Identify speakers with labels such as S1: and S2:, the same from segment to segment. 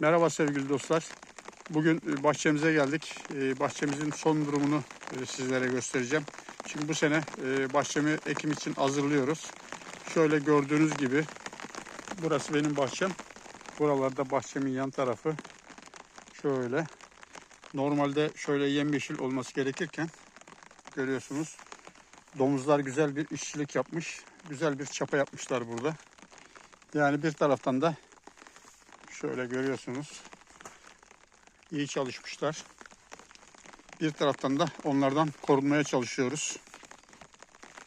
S1: Merhaba sevgili dostlar. Bugün e, bahçemize geldik. E, Bahçemizin son durumunu e, sizlere göstereceğim. Şimdi bu sene bahçemi ekim için hazırlıyoruz. Şöyle gördüğünüz gibi burası benim bahçem. Buralarda bahçemin yan tarafı şöyle. Normalde şöyle yemyeşil olması gerekirken görüyorsunuz domuzlar güzel bir işçilik yapmış. Güzel bir çapa yapmışlar burada. Yani bir taraftan da şöyle görüyorsunuz iyi çalışmışlar. Bir taraftan da onlardan korunmaya çalışıyoruz.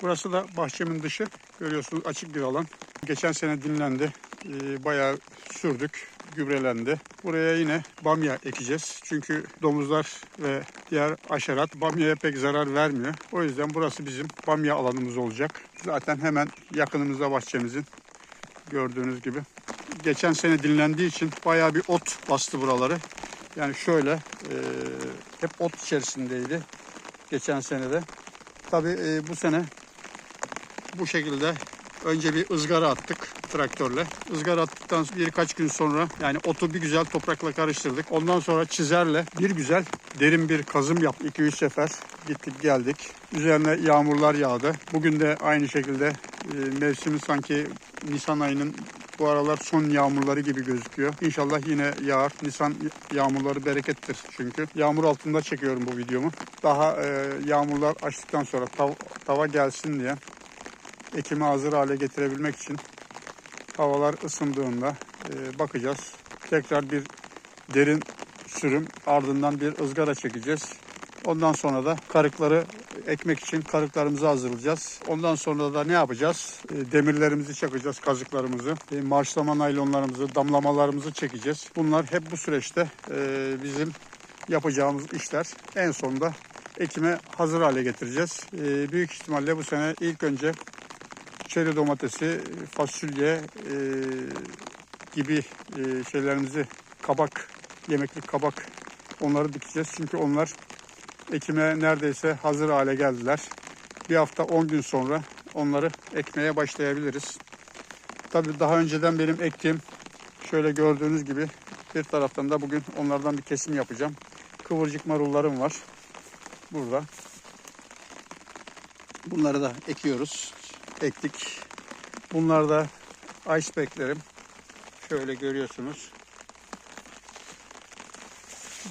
S1: Burası da bahçemin dışı. Görüyorsunuz açık bir alan. Geçen sene dinlendi. Ee, bayağı sürdük. Gübrelendi. Buraya yine bamya ekeceğiz. Çünkü domuzlar ve diğer aşerat bamyaya pek zarar vermiyor. O yüzden burası bizim bamya alanımız olacak. Zaten hemen yakınımızda bahçemizin gördüğünüz gibi. Geçen sene dinlendiği için bayağı bir ot bastı buraları. Yani şöyle e, hep ot içerisindeydi geçen senede. Tabii e, bu sene bu şekilde önce bir ızgara attık traktörle. Izgara attıktan birkaç gün sonra yani otu bir güzel toprakla karıştırdık. Ondan sonra çizerle bir güzel derin bir kazım yaptık. 2-3 sefer gittik geldik. Üzerine yağmurlar yağdı. Bugün de aynı şekilde e, mevsimi sanki Nisan ayının bu aralar son yağmurları gibi gözüküyor. İnşallah yine yağar. Nisan yağmurları berekettir çünkü. Yağmur altında çekiyorum bu videomu. Daha e, yağmurlar açtıktan sonra tav- tava gelsin diye ekimi hazır hale getirebilmek için havalar ısındığında e, bakacağız. Tekrar bir derin sürüm ardından bir ızgara çekeceğiz. Ondan sonra da karıkları ekmek için karıklarımızı hazırlayacağız. Ondan sonra da ne yapacağız? E, Demirlerimizi çakacağız, kazıklarımızı, e, marşlama naylonlarımızı, damlamalarımızı çekeceğiz. Bunlar hep bu süreçte e, bizim yapacağımız işler. En sonunda ekime hazır hale getireceğiz. Büyük ihtimalle bu sene ilk önce çeri domatesi, fasulye gibi şeylerimizi kabak, yemeklik kabak onları dikeceğiz. Çünkü onlar ekime neredeyse hazır hale geldiler. Bir hafta 10 gün sonra onları ekmeye başlayabiliriz. Tabii daha önceden benim ektiğim şöyle gördüğünüz gibi bir taraftan da bugün onlardan bir kesim yapacağım. Kıvırcık marullarım var burada. Bunları da ekiyoruz. Ektik. Bunlar da iceberglerim. Şöyle görüyorsunuz.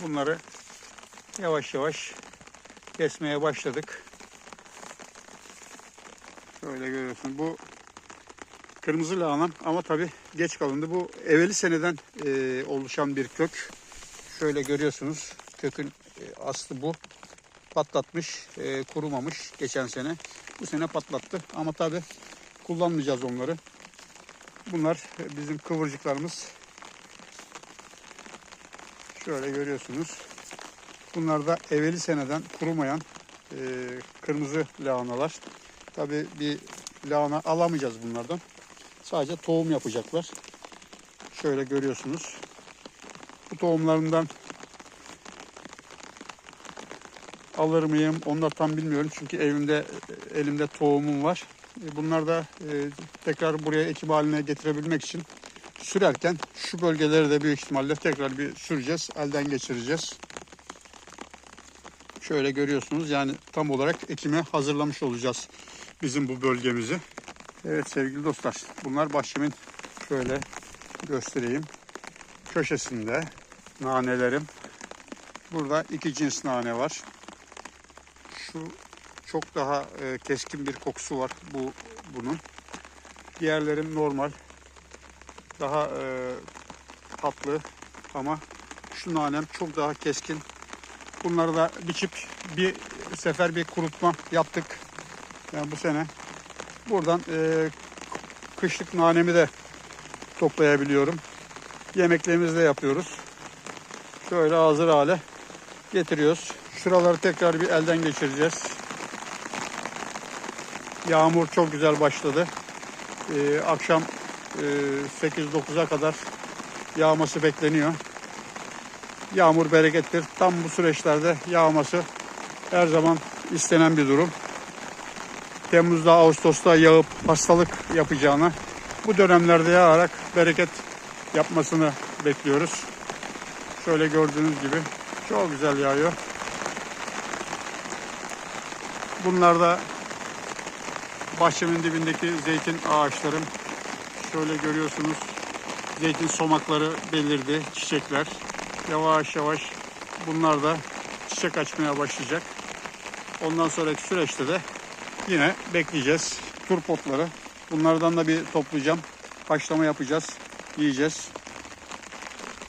S1: Bunları yavaş yavaş kesmeye başladık. Şöyle görüyorsun. Bu kırmızı lahanam ama tabi geç kalındı. Bu evveli seneden e, oluşan bir kök. Şöyle görüyorsunuz. Kökün e, aslı bu. Patlatmış, e, kurumamış geçen sene. Bu sene patlattı ama tabi kullanmayacağız onları. Bunlar bizim kıvırcıklarımız. Şöyle görüyorsunuz. Bunlar da evveli seneden kurumayan e, kırmızı lahanalar. Tabi bir lahana alamayacağız bunlardan. Sadece tohum yapacaklar. Şöyle görüyorsunuz. Bu tohumlarından alır mıyım da tam bilmiyorum. Çünkü evimde elimde tohumum var. E, Bunlar da e, tekrar buraya ekim haline getirebilmek için sürerken şu bölgeleri de büyük ihtimalle tekrar bir süreceğiz. Elden geçireceğiz. Şöyle görüyorsunuz yani tam olarak ekime hazırlamış olacağız bizim bu bölgemizi. Evet sevgili dostlar bunlar bahçemin şöyle göstereyim. Köşesinde nanelerim. Burada iki cins nane var. Şu çok daha e, keskin bir kokusu var bu bunun. Diğerlerim normal. Daha e, tatlı ama şu nanem çok daha keskin Bunları da biçip bir sefer bir kurutma yaptık. Yani bu sene. Buradan e, kışlık nanemi de toplayabiliyorum. Yemeklerimizi de yapıyoruz. Şöyle hazır hale getiriyoruz. Şuraları tekrar bir elden geçireceğiz. Yağmur çok güzel başladı. E, akşam e, 8-9'a kadar yağması bekleniyor. Yağmur berekettir. Tam bu süreçlerde yağması her zaman istenen bir durum. Temmuz'da, Ağustos'ta yağıp hastalık yapacağına bu dönemlerde yağarak bereket yapmasını bekliyoruz. Şöyle gördüğünüz gibi çok güzel yağıyor. Bunlar da bahçemin dibindeki zeytin ağaçlarım. Şöyle görüyorsunuz zeytin somakları belirdi, çiçekler. Yavaş yavaş bunlar da çiçek açmaya başlayacak. Ondan sonraki süreçte de yine bekleyeceğiz. Turpotları. Bunlardan da bir toplayacağım. Haşlama yapacağız. Yiyeceğiz.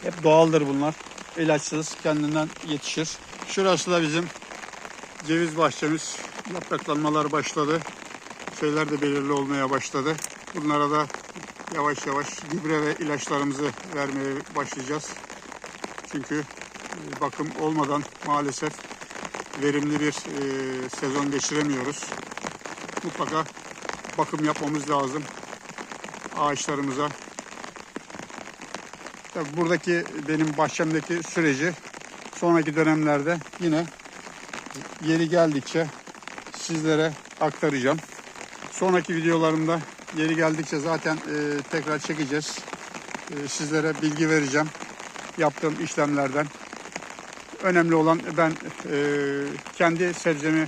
S1: Hep doğaldır bunlar. İlaçsız kendinden yetişir. Şurası da bizim ceviz bahçemiz. Yapraklanmalar başladı. Şeyler de belirli olmaya başladı. Bunlara da yavaş yavaş gübre ve ilaçlarımızı vermeye başlayacağız. Çünkü e, bakım olmadan maalesef verimli bir e, sezon geçiremiyoruz. Mutlaka bakım yapmamız lazım ağaçlarımıza. Tabii buradaki benim bahçemdeki süreci sonraki dönemlerde yine yeri geldikçe sizlere aktaracağım. Sonraki videolarımda yeri geldikçe zaten e, tekrar çekeceğiz. E, sizlere bilgi vereceğim yaptığım işlemlerden. Önemli olan ben e, kendi sebzemi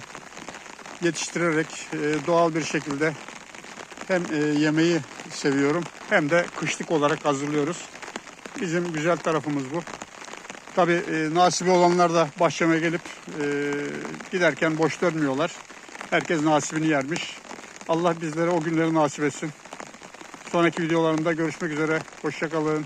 S1: yetiştirerek e, doğal bir şekilde hem e, yemeği seviyorum hem de kışlık olarak hazırlıyoruz. Bizim güzel tarafımız bu. Tabii e, nasibi olanlar da bahçeme gelip e, giderken boş dönmüyorlar. Herkes nasibini yermiş. Allah bizlere o günleri nasip etsin. Sonraki videolarımda görüşmek üzere. Hoşçakalın.